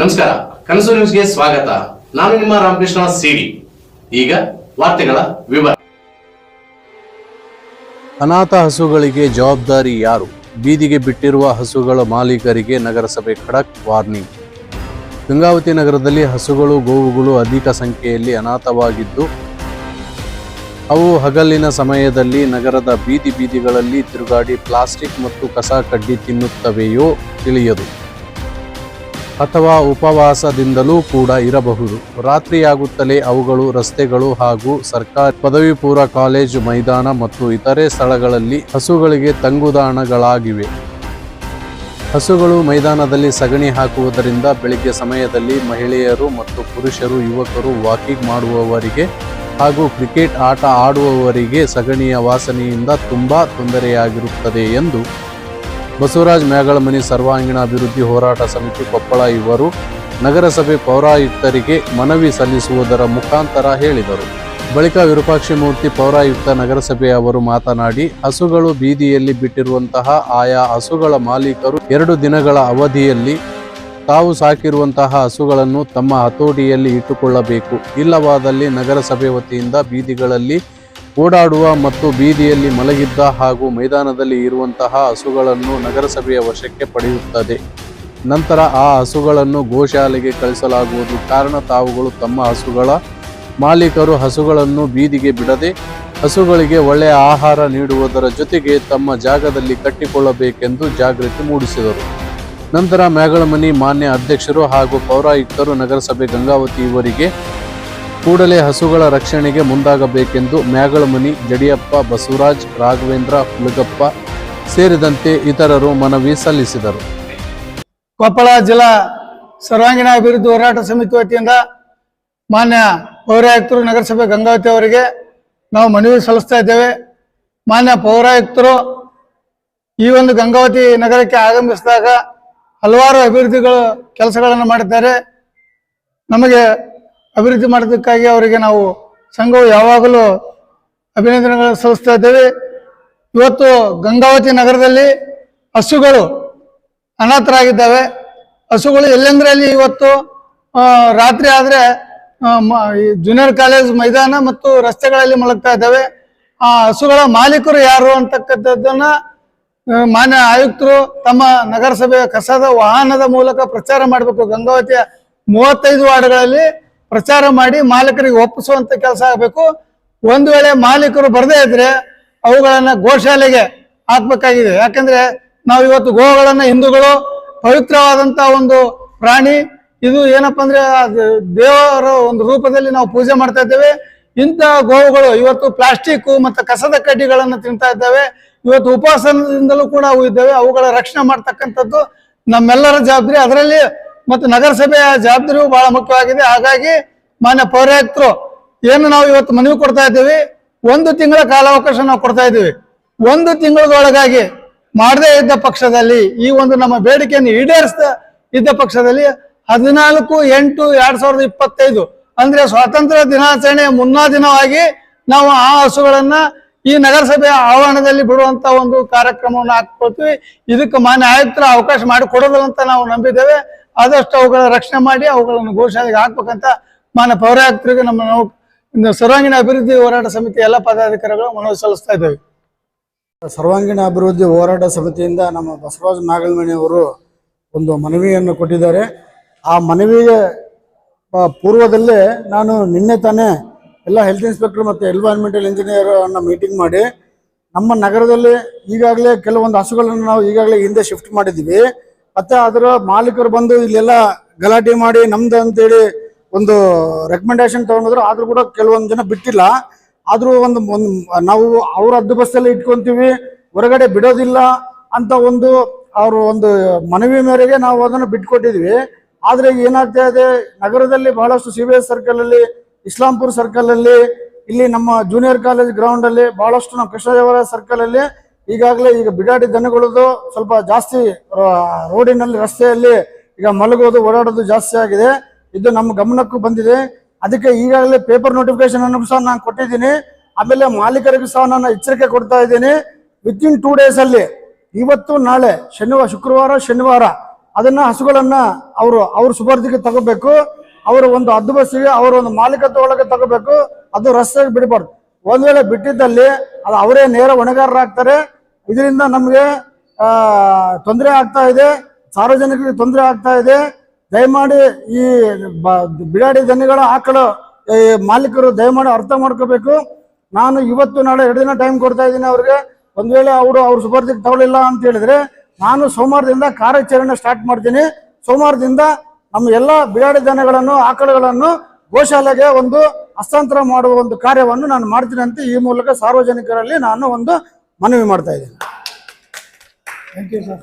ನಮಸ್ಕಾರ, ಕನಸು ನ್ಯೂಸ್ಗೆ ಸ್ವಾಗತ. ನಾನು ನಿಮ್ಮ ರಾಮಕೃಷ್ಣ ಸಿಡಿ. ಈಗ ವಾರ್ತೆಗಳ ವಿವರ. ಅನಾಥ ಹಸುಗಳಿಗೆ ಜವಾಬ್ದಾರಿ ಯಾರು? ಬೀದಿಗೆ ಬಿಟ್ಟಿರುವ ಹಸುಗಳ ಮಾಲೀಕರಿಗೆ ನಗರಸಭೆ ಖಡಕ್ ವಾರ್ನಿಂಗ್. ಗಂಗಾವತಿ ನಗರದಲ್ಲಿ ಹಸುಗಳು, ಗೋವುಗಳು ಅಧಿಕ ಸಂಖ್ಯೆಯಲ್ಲಿ ಅನಾಥವಾಗಿದ್ದು, ಅವು ಹಗಲಿನ ಸಮಯದಲ್ಲಿ ನಗರದ ಬೀದಿ ಬೀದಿಗಳಲ್ಲಿ ತಿರುಗಾಡಿ ಪ್ಲಾಸ್ಟಿಕ್ ಮತ್ತು ಕಸ ಕಡ್ಡಿ ತಿನ್ನುತ್ತವೆಯೋ ತಿಳಿಯದು. ಅಥವಾ ಉಪವಾಸದಿಂದಲೂ ಕೂಡ ಇರಬಹುದು. ರಾತ್ರಿಯಾಗುತ್ತಲೇ ಅವುಗಳು ರಸ್ತೆಗಳು ಹಾಗೂ ಸರ್ಕಾರಿ ಪದವಿ ಪೂರ್ವ ಕಾಲೇಜು ಮೈದಾನ ಮತ್ತು ಇತರೆ ಸ್ಥಳಗಳಲ್ಲಿ ಹಸುಗಳಿಗೆ ತಂಗುದಾಣಗಳಾಗಿವೆ. ಹಸುಗಳು ಮೈದಾನದಲ್ಲಿ ಸಗಣಿ ಹಾಕುವುದರಿಂದ ಬೆಳಿಗ್ಗೆ ಸಮಯದಲ್ಲಿ ಮಹಿಳೆಯರು ಮತ್ತು ಪುರುಷರು ಯುವಕರು ವಾಕಿಂಗ್ ಮಾಡುವವರಿಗೆ ಹಾಗೂ ಕ್ರಿಕೆಟ್ ಆಟ ಆಡುವವರಿಗೆ ಸಗಣಿಯ ವಾಸನೆಯಿಂದ ತುಂಬಾ ತೊಂದರೆಯಾಗಿರುತ್ತದೆ ಎಂದು ಬಸವರಾಜ್ ಮ್ಯಾಗಳಮನಿ ಸರ್ವಾಂಗೀಣ ಅಭಿವೃದ್ಧಿ ಹೋರಾಟ ಸಮಿತಿ ಕೊಪ್ಪಳ ಇವರು ನಗರಸಭೆ ಪೌರಾಯುಕ್ತರಿಗೆ ಮನವಿ ಸಲ್ಲಿಸುವುದರ ಮುಖಾಂತರ ಹೇಳಿದರು. ಬಳಿಕ ವಿರೂಪಾಕ್ಷಿ ಮೂರ್ತಿ ಪೌರಾಯುಕ್ತ ನಗರಸಭೆಯ ಅವರು ಮಾತನಾಡಿ, ಹಸುಗಳು ಬೀದಿಯಲ್ಲಿ ಬಿಟ್ಟಿರುವಂತಹ ಆಯಾ ಹಸುಗಳ ಮಾಲೀಕರು ಎರಡು ದಿನಗಳ ಅವಧಿಯಲ್ಲಿ ತಾವು ಸಾಕಿರುವಂತಹ ಹಸುಗಳನ್ನು ತಮ್ಮ ಹತೋಟಿಯಲ್ಲಿ ಇಟ್ಟುಕೊಳ್ಳಬೇಕು. ಇಲ್ಲವಾದಲ್ಲಿ ನಗರಸಭೆ ವತಿಯಿಂದ ಬೀದಿಗಳಲ್ಲಿ ಓಡಾಡುವ ಮತ್ತು ಬೀದಿಯಲ್ಲಿ ಮಲಗಿದ್ದ ಹಾಗೂ ಮೈದಾನದಲ್ಲಿ ಇರುವಂತಹ ಹಸುಗಳನ್ನು ನಗರಸಭೆಯ ವಶಕ್ಕೆ ಪಡೆಯುತ್ತದೆ. ನಂತರ ಆ ಹಸುಗಳನ್ನು ಗೋಶಾಲೆಗೆ ಕಳಿಸಲಾಗುವುದು. ಕಾರಣ ತಾವುಗಳು ತಮ್ಮ ಹಸುಗಳ ಮಾಲೀಕರು ಹಸುಗಳನ್ನು ಬೀದಿಗೆ ಬಿಡದೆ ಹಸುಗಳಿಗೆ ಒಳ್ಳೆಯ ಆಹಾರ ನೀಡುವುದರ ಜೊತೆಗೆ ತಮ್ಮ ಜಾಗದಲ್ಲಿ ಕಟ್ಟಿಕೊಳ್ಳಬೇಕೆಂದು ಜಾಗೃತಿ ಮೂಡಿಸಿದರು. ನಂತರ ಮ್ಯಾಗಳಮನಿ ಮಾನ್ಯ ಅಧ್ಯಕ್ಷರು ಹಾಗೂ ಪೌರಾಯುಕ್ತರು ನಗರಸಭೆ ಗಂಗಾವತಿ ಇವರಿಗೆ ಕೂಡಲೇ ಹಸುಗಳ ರಕ್ಷಣೆಗೆ ಮುಂದಾಗಬೇಕೆಂದು ಮ್ಯಾಗಳಮನಿ, ಜಡಿಯಪ್ಪ, ಬಸವರಾಜ್, ರಾಘವೇಂದ್ರ, ಹುಲಗಪ್ಪ ಸೇರಿದಂತೆ ಇತರರು ಮನವಿ ಸಲ್ಲಿಸಿದರು. ಕೊಪ್ಪಳ ಜಿಲ್ಲಾ ಸರ್ವಾಂಗೀಣ ಅಭಿವೃದ್ಧಿ ಹೋರಾಟ ಸಮಿತಿ ವತಿಯಿಂದ ಮಾನ್ಯ ಪೌರಾಯುಕ್ತರು, ನಗರಸಭೆ ಗಂಗಾವತಿ ಅವರಿಗೆ ನಾವು ಮನವಿ ಸಲ್ಲಿಸ್ತಾ ಇದ್ದೇವೆ. ಮಾನ್ಯ ಪೌರಾಯುಕ್ತರು, ಈ ಒಂದು ಗಂಗಾವತಿ ನಗರಕ್ಕೆ ಆಗಮಿಸಿದಾಗ ಹಲವಾರು ಅಭಿವೃದ್ಧಿಗಳು ಕೆಲಸಗಳನ್ನು ಮಾಡಿದ್ದಾರೆ. ನಮಗೆ ಅಭಿವೃದ್ಧಿ ಮಾಡೋದಕ್ಕಾಗಿ ಅವರಿಗೆ ನಾವು ಸಂಘವು ಯಾವಾಗಲೂ ಅಭಿನಂದನೆಗಳನ್ನು ಸಲ್ಲಿಸ್ತಾ ಇದ್ದೇವೆ. ಇವತ್ತು ಗಂಗಾವತಿ ನಗರದಲ್ಲಿ ಹಸುಗಳು ಅನಾಥರಾಗಿದ್ದಾವೆ. ಹಸುಗಳು ಎಲ್ಲೆಂದ್ರೆ ಅಲ್ಲಿ ಇವತ್ತು ರಾತ್ರಿ ಆದರೆ ಜೂನಿಯರ್ ಕಾಲೇಜ್ ಮೈದಾನ ಮತ್ತು ರಸ್ತೆಗಳಲ್ಲಿ ಮಲಗ್ತಾ ಇದ್ದಾವೆ. ಆ ಹಸುಗಳ ಮಾಲೀಕರು ಯಾರು ಅಂತಕ್ಕಂಥದ್ದನ್ನು ಮಾನ್ಯ ಆಯುಕ್ತರು ತಮ್ಮ ನಗರಸಭೆಯ ಕಸದ ವಾಹನದ ಮೂಲಕ ಪ್ರಚಾರ ಮಾಡಬೇಕು. ಗಂಗಾವತಿಯ ಮೂವತ್ತೈದು ವಾರ್ಡ್ಗಳಲ್ಲಿ ಪ್ರಚಾರ ಮಾಡಿ ಮಾಲೀಕರಿಗೆ ಒಪ್ಪಿಸುವಂತ ಕೆಲಸ ಆಗಬೇಕು. ಒಂದು ವೇಳೆ ಮಾಲೀಕರು ಬರದೇ ಇದ್ರೆ ಅವುಗಳನ್ನ ಗೋಶಾಲೆಗೆ ಹಾಕ್ಬೇಕಾಗಿದೆ. ಯಾಕಂದ್ರೆ ನಾವು ಇವತ್ತು ಗೋಗಳನ್ನ ಹಿಂದೂಗಳು ಪವಿತ್ರವಾದಂತ ಒಂದು ಪ್ರಾಣಿ. ಇದು ಏನಪ್ಪ ಅಂದ್ರೆ ಅದು ದೇವರ ಒಂದು ರೂಪದಲ್ಲಿ ನಾವು ಪೂಜೆ ಮಾಡ್ತಾ ಇದ್ದೇವೆ. ಇಂಥ ಗೋವುಗಳು ಇವತ್ತು ಪ್ಲಾಸ್ಟಿಕ್ ಮತ್ತು ಕಸದ ಕಡ್ಡಿಗಳನ್ನು ತಿಂತಾ ಇದ್ದಾವೆ. ಇವತ್ತು ಉಪವಾಸದಿಂದಲೂ ಕೂಡ ಅವು ಇದ್ದಾವೆ. ಅವುಗಳ ರಕ್ಷಣೆ ಮಾಡ್ತಕ್ಕಂಥದ್ದು ನಮ್ಮೆಲ್ಲರ ಜವಾಬ್ದಾರಿ. ಅದರಲ್ಲಿ ಮತ್ತು ನಗರಸಭೆಯ ಜವಾಬ್ದಾರಿಯು ಬಹಳ ಮುಖ್ಯವಾಗಿದೆ. ಹಾಗಾಗಿ ಮಾನ್ಯ ಪೌರಾಯುಕ್ತರು ಏನು ನಾವು ಇವತ್ತು ಮನವಿ ಕೊಡ್ತಾ ಇದ್ದೀವಿ? ಒಂದು ತಿಂಗಳ ಕಾಲಾವಕಾಶ ನಾವು ಕೊಡ್ತಾ ಇದ್ದೀವಿ. ಒಂದು ತಿಂಗಳದೊಳಗಾಗಿ ಮಾಡದೇ ಇದ್ದ ಪಕ್ಷದಲ್ಲಿ, ಈ ಒಂದು ನಮ್ಮ ಬೇಡಿಕೆಯನ್ನು ಈಡೇರಿಸದ ಇದ್ದ ಪಕ್ಷದಲ್ಲಿ ಹದಿನಾಲ್ಕು ಎಂಟು ಎರಡ್ ಸಾವಿರದ ಇಪ್ಪತ್ತೈದು ಅಂದ್ರೆ ಸ್ವಾತಂತ್ರ್ಯ ದಿನಾಚರಣೆಯ ಮುನ್ನಾ ದಿನವಾಗಿ ನಾವು ಆ ಹಸುಗಳನ್ನ ಈ ನಗರಸಭೆಯ ಆವರಣದಲ್ಲಿ ಬಿಡುವಂತ ಒಂದು ಕಾರ್ಯಕ್ರಮವನ್ನು ಹಾಕೊಳ್ತೀವಿ ಇದಕ್ಕೆ ಮಾನ್ಯ ಆಯುಕ್ತರ ಅವಕಾಶ ಮಾಡಿ ಕೊಡೋದಿಲ್ಲ ಅಂತ ನಾವು ನಂಬಿದ್ದೇವೆ. ಆದಷ್ಟು ಅವುಗಳ ರಕ್ಷಣೆ ಮಾಡಿ ಅವುಗಳನ್ನು ಗೋಶಾಲೆಗೆ ಹಾಕ್ಬೇಕಂತ ಮಾನ ಪೌರಾಯುಕ್ತರಿಗೆ ನಮ್ಮ ನಾವು ಸರ್ವಾಂಗೀಣ ಅಭಿವೃದ್ಧಿ ಹೋರಾಟ ಸಮಿತಿ ಎಲ್ಲ ಪದಾಧಿಕಾರಿಗಳು ಮನವಿ ಸಲ್ಲಿಸ್ತಾ ಇದ್ದೇವೆ. ಸರ್ವಾಂಗೀಣ ಅಭಿವೃದ್ಧಿ ಹೋರಾಟ ಸಮಿತಿಯಿಂದ ನಮ್ಮ ಬಸವರಾಜ ನಾಗಲ್ಮಣಿ ಅವರು ಒಂದು ಮನವಿಯನ್ನು ಕೊಟ್ಟಿದ್ದಾರೆ. ಆ ಮನವಿಗೆ ಪೂರ್ವದಲ್ಲೇ ನಾನು ನಿನ್ನೆ ತಾನೇ ಎಲ್ಲ ಹೆಲ್ತ್ ಇನ್ಸ್ಪೆಕ್ಟರ್ ಮತ್ತು ಎನ್ವೈರ್ಮೆಂಟಲ್ ಇಂಜಿನಿಯರ್ ಅನ್ನ ಮೀಟಿಂಗ್ ಮಾಡಿ ನಮ್ಮ ನಗರದಲ್ಲಿ ಈಗಾಗಲೇ ಕೆಲವೊಂದು ಹಸುಗಳನ್ನು ನಾವು ಈಗಾಗಲೇ ಹಿಂದೆ ಶಿಫ್ಟ್ ಮಾಡಿದ್ದೀವಿ. ಮತ್ತೆ ಅದರ ಮಾಲೀಕರು ಬಂದು ಇಲ್ಲೆಲ್ಲ ಗಲಾಟೆ ಮಾಡಿ ನಮ್ದು ಅಂತೇಳಿ ಒಂದು ರೆಕಮೆಂಡೇಶನ್ ತಗೊಂಡಿದ್ರು. ಆದ್ರೂ ಕೂಡ ಕೆಲವೊಂದು ಜನ ಬಿಟ್ಟಿಲ್ಲ. ಆದ್ರೂ ಒಂದು ನಾವು ಅವ್ರ ಹದ್ದುಬಸ್ತಲ್ಲಿ ಇಟ್ಕೊಂತೀವಿ. ಹೊರಗಡೆ ಬಿಡೋದಿಲ್ಲ ಅಂತ ಒಂದು ಅವರು ಒಂದು ಮನವಿ ಮೇರೆಗೆ ನಾವು ಅದನ್ನು ಬಿಟ್ಕೊಟ್ಟಿದ್ವಿ. ಆದ್ರೆ ಏನಾಗ್ತಾ ಇದೆ? ನಗರದಲ್ಲಿ ಬಹಳಷ್ಟು ಸಿ ಬಿ ಎಸ್ ಸರ್ಕಲ್ ಅಲ್ಲಿ, ಇಸ್ಲಾಂಪುರ್ ಸರ್ಕಲ್ ಅಲ್ಲಿ, ಇಲ್ಲಿ ನಮ್ಮ ಜೂನಿಯರ್ ಕಾಲೇಜ್ ಗ್ರೌಂಡ್ ಅಲ್ಲಿ ಬಹಳಷ್ಟು ನಮ್ಮ ಕೃಷ್ಣದೇವರ ಸರ್ಕಲ್ ಅಲ್ಲಿ ಈಗಾಗಲೇ ಈಗ ಬಿಡಾಡಿ ದನಗಳದ್ದು ಸ್ವಲ್ಪ ಜಾಸ್ತಿ ರೋಡಿನಲ್ಲಿ ರಸ್ತೆಯಲ್ಲಿ ಈಗ ಮಲಗೋದು, ಓಡಾಡೋದು ಜಾಸ್ತಿ ಆಗಿದೆ. ಇದು ನಮ್ಮ ಗಮನಕ್ಕೂ ಬಂದಿದೆ. ಅದಕ್ಕೆ ಈಗಾಗಲೇ ಪೇಪರ್ ನೋಟಿಫಿಕೇಶನ್ ಅನ್ನು ಸಹ ನಾನು ಕೊಟ್ಟಿದ್ದೀನಿ. ಆಮೇಲೆ ಮಾಲೀಕರಿಗೂ ಸಹ ನಾನು ಎಚ್ಚರಿಕೆ ಕೊಡ್ತಾ ಇದ್ದೀನಿ. ವಿತ್ ಇನ್ ಟೂ ಡೇಸ್ ಅಲ್ಲಿ, ಇವತ್ತು, ನಾಳೆ, ಶನಿವಾರ, ಶುಕ್ರವಾರ, ಶನಿವಾರ ಅದನ್ನ ಹಸುಗಳನ್ನ ಅವರು, ಅವ್ರ ಸುಪರ್ದಿಗೆ ತಗೋಬೇಕು. ಅವರ ಒಂದು ಹದ್ದು ಬಸ್ಸಿಗೆ, ಅವರ ಒಂದು ಮಾಲೀಕತ್ವ ಒಳಗೆ ತಗೋಬೇಕು. ಅದು ರಸ್ತೆಗೆ ಬಿಡಬಾರ್ದು. ಒಂದ್ ವೇಳೆ ಬಿಟ್ಟಿದ್ದಲ್ಲಿ ಅದು ಅವರೇ ನೇರ ಹೊಣೆಗಾರರಾಗ್ತಾರೆ. ಇದರಿಂದ ನಮಗೆ ತೊಂದರೆ ಆಗ್ತಾ ಇದೆ. ಸಾರ್ವಜನಿಕರಿಗೆ ತೊಂದರೆ ಆಗ್ತಾ ಇದೆ. ದಯಮಾಡಿ ಈ ಬಿಡಾಡಿ ದನಿಗಳ ಆಕಳು ಮಾಲೀಕರು ದಯಮಾಡಿ ಅರ್ಥ ಮಾಡ್ಕೋಬೇಕು. ನಾನು ಇವತ್ತು ನಾಳೆ ಎರಡು ದಿನ ಟೈಮ್ ಕೊಡ್ತಾ ಇದ್ದೀನಿ ಅವ್ರಿಗೆ. ಒಂದ್ ವೇಳೆ ಅವರು ಅವ್ರ ಸುಪರ್ದಿಗೆ ತಗೊಳ್ಳಿಲ್ಲ ಅಂತ ಹೇಳಿದ್ರೆ ನಾನು ಸೋಮವಾರದಿಂದ ಕಾರ್ಯಾಚರಣೆ ಸ್ಟಾರ್ಟ್ ಮಾಡ್ತೀನಿ. ಸೋಮವಾರದಿಂದ ನಮ್ಮ ಎಲ್ಲ ಬಿಡಾಡಿ ದನಗಳನ್ನು, ಆಕಳುಗಳನ್ನು ಗೋಶಾಲೆಗೆ ಒಂದು ಹಸ್ತಾಂತರ ಮಾಡುವ ಒಂದು ಕಾರ್ಯವನ್ನು ನಾನು ಮಾಡ್ತೀನಿ ಅಂತ ಈ ಮೂಲಕ ಸಾರ್ವಜನಿಕರಲ್ಲಿ ನಾನು ಒಂದು ಮನವಿ ಮಾಡ್ತಾ ಇದ್ದೀನಿ. Thank you sir